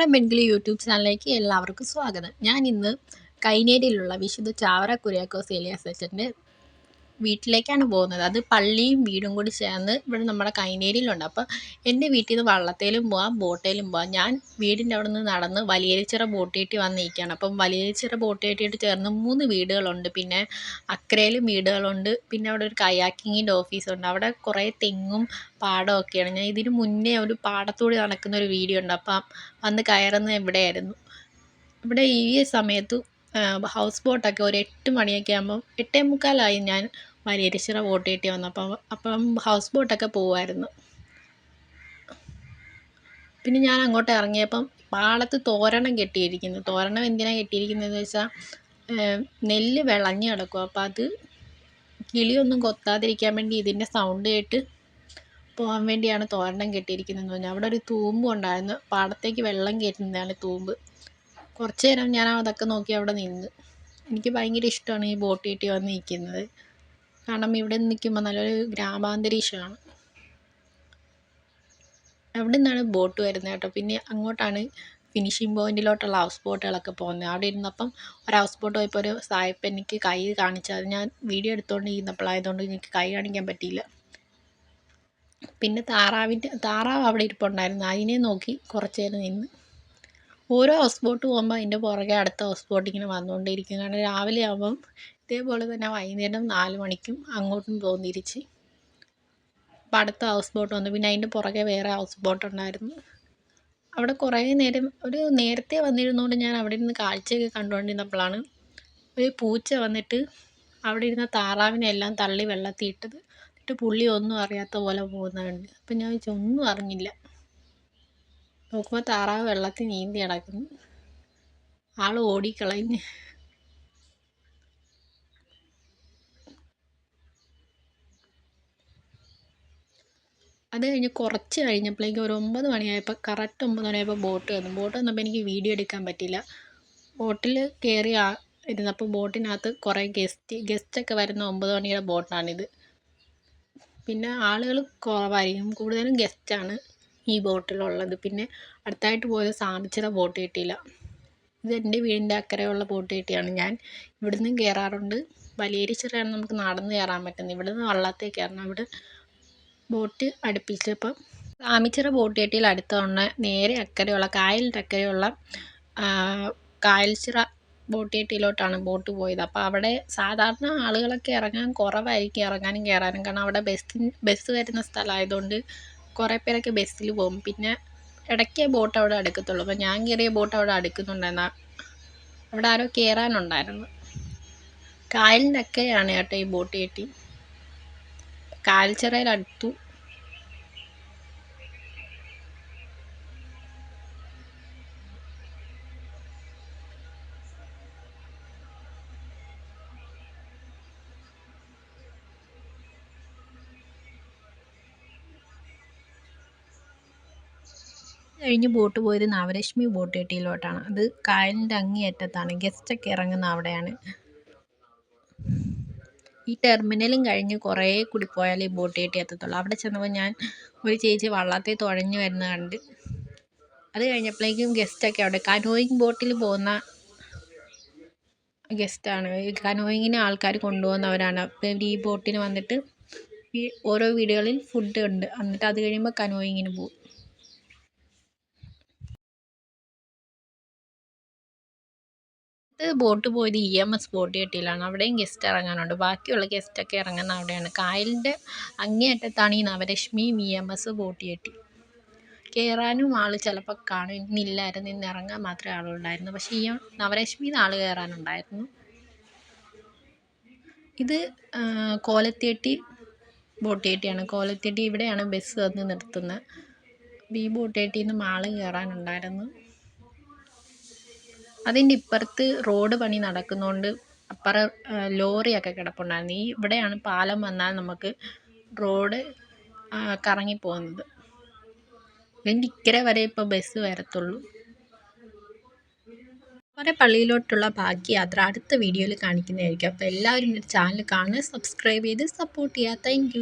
Malayalam പെൺകിളി YouTube ചാനലിലേക്ക് എല്ലാവർക്കും സ്വാഗതം. ഞാൻ ഇന്ന് കൈനേരിയിലുള്ള വിശുദ്ധ ചാവറ കുര്യാക്കോസ് ഏലിയാസ് അച്ഛന്റെ വീട്ടിലേക്കാണ് പോകുന്നത്. അത് പള്ളിയും വീടും കൂടി ചേർന്ന് ഇവിടെ നമ്മുടെ കൈനേരിയിലുണ്ട്. അപ്പോൾ എന്റെ വീട്ടിൽ നിന്ന് വള്ളത്തേലും പോവാം ബോട്ടേലും പോവാം. ഞാൻ വീടിന്റെ അവിടെ നിന്ന് നടന്ന് വലിയരിച്ചിറ ബോട്ട് കെട്ടി വന്നിരിക്കുകയാണ്. അപ്പം വലിയരിച്ചിറ ബോട്ട് കെട്ടിയിട്ട് ചേർന്ന് മൂന്ന് വീടുകളുണ്ട്. പിന്നെ അക്രയിലും വീടുകളുണ്ട്. പിന്നെ അവിടെ ഒരു കയാക്കിങ്ങിന്റെ ഓഫീസുണ്ട്. അവിടെ കുറേ തെങ്ങും പാടമൊക്കെയാണ് ഞാൻ ഇതിന് മുന്നേ ഒരു പാടത്തൂടി നടക്കുന്ന ഒരു വീഡിയോ ഉണ്ട്. അപ്പം വന്ന് കയറുന്നത് എവിടെയായിരുന്നു? ഇവിടെ ഈ സമയത്ത് ഹൗസ് ബോട്ടൊക്കെ ഒരു എട്ട് മണിയൊക്കെ ആകുമ്പോൾ എട്ടേ മുക്കാലായി ഞാൻ വലിയരിച്ചിറ ബോട്ട് കിട്ടി വന്നപ്പം അപ്പം ഹൗസ് ബോട്ടൊക്കെ പോവായിരുന്നു. പിന്നെ ഞാൻ അങ്ങോട്ട് ഇറങ്ങിയപ്പം പാളത്ത് തോരണം കെട്ടിയിരിക്കുന്നു. തോരണം എന്തിനാണ് കെട്ടിയിരിക്കുന്നതെന്ന് വെച്ചാൽ നെല്ല് വിളഞ്ഞു കിടക്കും. അപ്പോൾ അത് കിളിയൊന്നും കൊത്താതിരിക്കാൻ വേണ്ടി ഇതിന്റെ സൗണ്ട് കേട്ട് പോകാൻ വേണ്ടിയാണ് തോരണം കെട്ടിയിരിക്കുന്നതെന്ന് പറഞ്ഞാൽ അവിടെ ഒരു തൂമ്പ് ഉണ്ടായിരുന്നു. പാടത്തേക്ക് വെള്ളം കയറ്റുന്നതാണ് തൂമ്പ്. കുറച്ച് നേരം ഞാൻ അതൊക്കെ നോക്കി അവിടെ നിന്ന്. എനിക്ക് ഭയങ്കര ഇഷ്ടമാണ് ഈ ബോട്ട് കെട്ടി വന്ന് നിൽക്കുന്നത്. കാരണം ഇവിടെ നിൽക്കുമ്പോൾ നല്ലൊരു ഗ്രാമാന്തരീക്ഷമാണ്. അവിടെ നിന്നാണ് ബോട്ട് വരുന്നത് കേട്ടോ. പിന്നെ അങ്ങോട്ടാണ് ഫിനിഷിംഗ് പോയിന്റിലോട്ടുള്ള ഹൗസ് ബോട്ടുകളൊക്കെ പോകുന്നത്. അവിടെ ഇരുന്നപ്പം ഒരു ഹൗസ് ബോട്ട് പോയപ്പോൾ ഒരു സായപ്പ് എനിക്ക് കൈ കാണിച്ചത് ഞാൻ വീഡിയോ എടുത്തുകൊണ്ട് ഇരുന്നപ്പോഴായതുകൊണ്ട് എനിക്ക് കൈ കാണിക്കാൻ പറ്റിയില്ല. പിന്നെ താറാവിന്റെ താറാവ് അവിടെ ഇരിപ്പുണ്ടായിരുന്നു. അതിനെ നോക്കി കുറച്ച് നേരം നിന്ന് ഓരോ ഹൗസ് ബോട്ട് പോകുമ്പോൾ അതിന്റെ പുറകെ അടുത്ത ഹൗസ് ബോട്ട് ഇങ്ങനെ വന്നുകൊണ്ടിരിക്കും കാരണം രാവിലെ ആകുമ്പം ഇതേപോലെ തന്നെ വൈകുന്നേരം നാല് മണിക്കും അങ്ങോട്ടും പോകും തിരിച്ച് അപ്പം അടുത്ത ഹൗസ് ബോട്ട് വന്നു. പിന്നെ അതിന്റെ പുറകെ വേറെ ഹൗസ് ബോട്ട് ഉണ്ടായിരുന്നു. അവിടെ കുറേ നേരം ഒരു നേരത്തെ വന്നിരുന്നുകൊണ്ട് ഞാൻ അവിടെ ഇരുന്ന് കാഴ്ചയൊക്കെ കണ്ടുകൊണ്ടിരുന്നപ്പോഴാണ് ഒരു പൂച്ച വന്നിട്ട് അവിടെ ഇരുന്ന താറാവിനെ എല്ലാം തള്ളി വെള്ളത്തിൽ ഇട്ടത് എന്നിട്ട് പുള്ളി ഒന്നും അറിയാത്ത പോലെ പോകുന്നതുണ്ട് അപ്പം ഞാൻ ചോദിച്ചു ഒന്നും അറിഞ്ഞില്ല. നോക്കുമ്പോൾ താറാവ് വെള്ളത്തിൽ നീന്തി കിടക്കുന്നു ആൾ ഓടിക്കളഞ്ഞ് അത് കഴിഞ്ഞ് കുറച്ച് കഴിഞ്ഞപ്പോഴേക്കും ഒരു ഒമ്പത് മണിയായപ്പോൾ കറക്റ്റ് ഒമ്പത് മണിയായപ്പോൾ ബോട്ട് വന്നു. ബോട്ട് വന്നപ്പോൾ എനിക്ക് വീഡിയോ എടുക്കാൻ പറ്റില്ല ബോട്ടിൽ കയറി ഇരുന്നപ്പോൾ ബോട്ടിനകത്ത് കുറേ ഗസ്റ്റ് ഗസ്റ്റൊക്കെ വരുന്ന ഒമ്പത് മണിയുടെ ബോട്ടാണിത് പിന്നെ ആളുകൾ കുറവായിരിക്കും. കൂടുതലും ഗസ്റ്റാണ് ഈ ബോട്ടിലുള്ളത്. പിന്നെ അടുത്തായിട്ട് പോയത് സാമിച്ചിറ ബോട്ട് കിട്ടിയില്ല. ഇത് എന്റെ വീടിന്റെ അക്കരെയുള്ള ബോട്ട് കിട്ടിയാണ്. ഞാൻ ഇവിടുന്ന് കയറാറുണ്ട് വലിയേരിച്ചിറയാണ് നമുക്ക് നടന്ന് കയറാൻ പറ്റുന്നത്. ഇവിടുന്ന് വള്ളത്തിൽ കയറണം. ഇവിടെ ബോട്ട് അടുപ്പിച്ചപ്പം സാമിച്ചിറ ബോട്ട് കെട്ടിയിൽ അടുത്തുള്ള നേരെ അക്കരെയുള്ള കായലിന്റെ അക്കരെയുള്ള കായൽച്ചിറ ബോട്ട് കെട്ടിയിലോട്ടാണ് ബോട്ട് പോയത്. അപ്പോൾ അവിടെ സാധാരണ ആളുകളൊക്കെ ഇറങ്ങാൻ കുറവായിരിക്കും ഇറങ്ങാനും കയറാനും. കാരണം അവിടെ ബസ് ബസ് വരുന്ന സ്ഥലമായതുകൊണ്ട് കുറേ പേരൊക്കെ ബസ്സിൽ പോകും. പിന്നെ ഇടയ്ക്കേ ബോട്ട് അവിടെ അടുക്കത്തുള്ളൂ. അപ്പോൾ ഞാൻ കയറിയ ബോട്ട് അവിടെ അടുക്കുന്നുണ്ടെന്നാ അവിടെ ആരോ കയറാനുണ്ടായിരുന്നു കായലിന്റെ അക്കരെയാണ് കേട്ടോ ഈ ബോട്ട് കെട്ടി കാൽച്ചിറയിൽ കഴിഞ്ഞ് ബോട്ട് പോയത് നവരശ്മി ബോട്ട് കെട്ടിയിലോട്ടാണ്. അത് കായലിന്റെ അങ്ങേയറ്റത്താണ്. ഗസ്റ്റൊക്കെ ഇറങ്ങുന്ന അവിടെയാണ്. ഈ ടെർമിനലും കഴിഞ്ഞ് കുറേ കൂടി പോയാൽ ഈ ബോട്ട് കെട്ടി എത്തത്തുള്ളൂ. അവിടെ ചെന്നപ്പോൾ ഞാൻ ഒരു ചേച്ചി വള്ളത്തെ തുഴഞ്ഞു വരുന്ന കണ്ട് അത് കഴിഞ്ഞപ്പോഴേക്കും ഗസ്റ്റൊക്കെ അവിടെ. കനോയിങ് ബോട്ടിൽ പോകുന്ന ഗസ്റ്റാണ് കനോയിങ്ങിന് ആൾക്കാർ കൊണ്ടുപോകുന്നവരാണ്. അപ്പോൾ ഈ ബോട്ടിന് വന്നിട്ട് ഓരോ വീടുകളിൽ ഫുഡ് ഉണ്ട്. എന്നിട്ട് അത് കഴിയുമ്പോൾ കനോയിങ്ങിന് പോകും. ബോട്ട് പോയത് ഇ എം എസ് ബോട്ട് കെട്ടിയിലാണ് അവിടെയും ഗസ്റ്റ് ഇറങ്ങാനുണ്ട്. ബാക്കിയുള്ള ഗസ്റ്റൊക്കെ ഇറങ്ങുന്ന അവിടെയാണ്. കായലിന്റെ അങ്ങേയറ്റത്താണ് ഈ നവരശ്മിയും ഇ എം എസ് ബോട്ട് കെട്ടി. കയറാനും ആൾ ചിലപ്പോൾ കാണും. ഇന്നില്ലായിരുന്നു ഇന്ന് ഇറങ്ങാൻ മാത്രമേ ആളുണ്ടായിരുന്നു. പക്ഷേ ഈ നവരശ്മിയിൽ ആൾ കയറാനുണ്ടായിരുന്നു ഇത് കോലത്തേട്ടി ബോട്ട് കോലത്തേട്ടി ഇവിടെയാണ് ബസ് വന്ന് നിർത്തുന്നത്. ബി ബോട്ട് ജെട്ടിയിൽ നിന്ന് ആൾ കയറാനുണ്ടായിരുന്നു അതിന്റെ ഇപ്പുറത്ത് റോഡ് പണി നടക്കുന്നതുകൊണ്ട് അപ്പുറം ലോറിയൊക്കെ കിടപ്പുണ്ടായിരുന്നു. ഈ ഇവിടെയാണ് പാലം വന്നാൽ നമുക്ക് റോഡ് കറങ്ങി പോകുന്നത്. ഇതിന്റെ ഇക്കരെ വരെ ഇപ്പോൾ ബസ് വരത്തുള്ളൂ. കുറേ പള്ളിയിലോട്ടുള്ള ബാക്കി യാത്ര അടുത്ത വീഡിയോയിൽ കാണിക്കുന്നതായിരിക്കും. അപ്പോൾ എല്ലാവരും ചാനൽ കാണുക സബ്സ്ക്രൈബ് ചെയ്ത് സപ്പോർട്ട് ചെയ്യുക. താങ്ക്